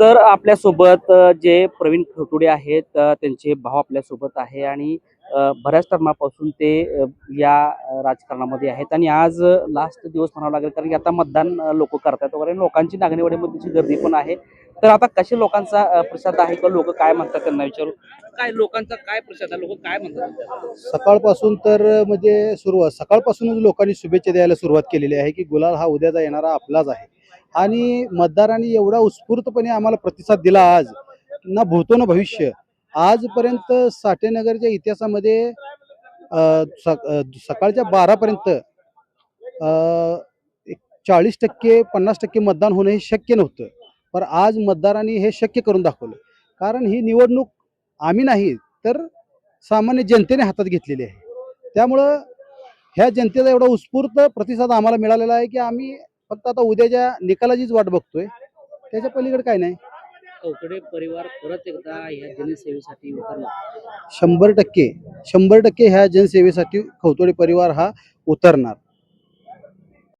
तर आपल्यासोबत जे प्रवीण खवटुडे आहेत त्यांचे भाऊ आपल्यासोबत आहे आणि बऱ्याच टर्मापासून ते या राजकारणामध्ये आहेत. आणि आज लास्ट दिवस म्हणावं लागेल कारण की आता मतदान लोक करतात वगैरे लोकांची नागणीवाडीमध्येची गर्दी पण आहे. तर आता कशा लोकांचा अ, प्रतिसाद आहे किंवा लोक काय म्हणतात त्यांना विचारू? काय लोकांचा काय प्रतिसाद आहे? लोक काय म्हणतात सकाळपासून तर म्हणजे सुरुवात सकाळपासूनच लोकांनी शुभेच्छा द्यायला सुरुवात केलेली आहे की गुलाल हा उद्याचा येणारा आपलाच आहे. आणि मतदारांनी एवढा उत्स्फूर्तपणे आम्हाला प्रतिसाद दिला आज. ना भूतो ना भविष्य. आजपर्यंत साठेनगरच्या इतिहासामध्ये स- सकाळच्या बारापर्यंत चाळीस टक्के पन्नास टक्के मतदान होणं हे शक्य नव्हतं. पण आज मतदारांनी हे शक्य करून दाखवलं. कारण ही निवडणूक आम्ही नाही तर सामान्य जनतेने हातात घेतलेली आहे. त्यामुळं ह्या जनतेचा एवढा उत्स्फूर्त प्रतिसाद आम्हाला मिळालेला आहे की आम्ही फक्त आता उद्याच्या निकालाचीच वाट बघतोय त्याच्या पलीकडे काय नाही. खवटुडे परिवार परत एकदा या जनसेवेसाठी उतरला. शंभर टक्के शंभर टक्के ह्या जनसेवेसाठी खवतोडे परिवार हा उतरणार.